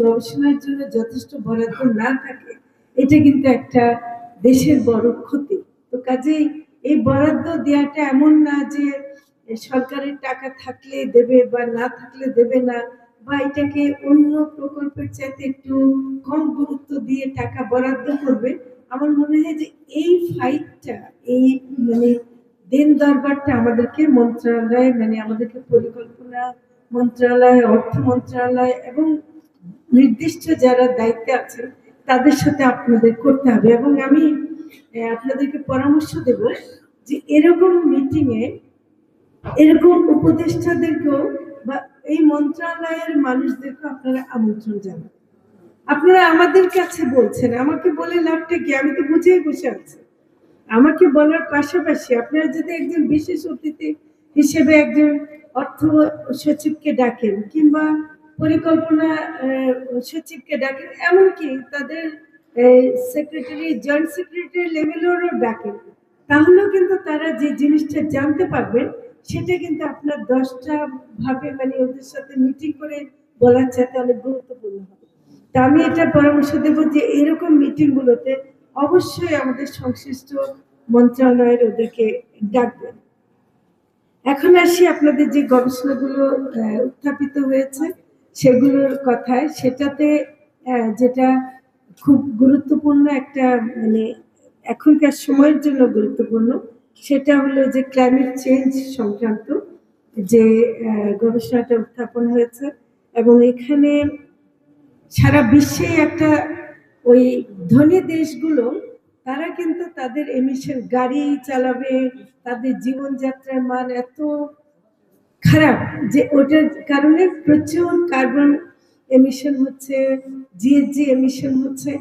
গবেষণার জন্য যথেষ্ট বরাদ্দ না থাকে, এটা কিন্তু একটা দেশের বড় ক্ষতি। তো কাজেই এই বরাদ্দ দেওয়াটা এমন না যে সরকারের টাকা থাকলে দেবে বা না থাকলে দেবে না, বা এটাকে অন্য প্রকল্পের চাইতে একটু কম গুরুত্ব দিয়ে টাকা বরাদ্দ করবে। আমার মনে হয় যে এই ফাইটটা এই মানে দেন দরবারটা আমাদেরকে মন্ত্রণালয় মানে আমাদেরকে পরিকল্পনা মন্ত্রণালয়, অর্থ মন্ত্রণালয় এবং নির্দিষ্ট যারা দায়িত্বে আছেন, তাদের সাথে আপনাদের করতে হবে। এবং আমি আপনাদেরকে পরামর্শ দেব যে এরকম মিটিংয়ে এরকম উপদেষ্টাদেরকেও বা এই মন্ত্রণালয়ের মানুষদেরকে আপনারা আমন্ত্রণ জানান। আপনারা আমাদের কাছে বলছেন, আমাকে বলে লাভটা কি? আমি তো বুঝেই বসে আছি। আমাকে বলার পাশাপাশি আপনারা যদি একজন বিশেষ অতিথি হিসেবে একজন অর্থ সচিবকে ডাকেন কিংবা পরিকল্পনা সচিবকে ডাকেন, এমনকি তাদের সেক্রেটারি জয়েন্ট সেক্রেটারি লেভেলেরও ডাকেন। তাহলেও কিন্তু তারা যে জিনিসটা জানতে পারবেন, সেটা কিন্তু আপনার দশটা ভাবে মানে ওদের সাথে মিটিং করে বলার চাইতে অনেক গুরুত্বপূর্ণ হবে। তা আমি এটা পরামর্শ দেব যে এরকম মিটিংগুলোতে অবশ্যই আমাদের সংশ্লিষ্ট মন্ত্রণালয়ের ওদেরকে ডাকবেন। এখন আসি আপনাদের যে গবেষণাগুলো উত্থাপিত হয়েছে। সেগুলোর কথায় সেটাতে যেটা খুব গুরুত্বপূর্ণ একটা মানে এখনকার সময়ের জন্য গুরুত্বপূর্ণ, সেটা হলো যে ক্লাইমেট চেঞ্জ সংক্রান্ত যে গবেষণাটা উত্থাপন হয়েছে এবং এখানে সারা বিশ্বে একটা ওই ধনী দেশগুলো, তারা কিন্তু তাদের এমিশন গাড়ি চালাবে, তাদের জীবনযাত্রার মান এত খারাপ যে ওটার কারণে প্রচুর কার্বন এমিশন হচ্ছে জিএসজি এমিশন হচ্ছে।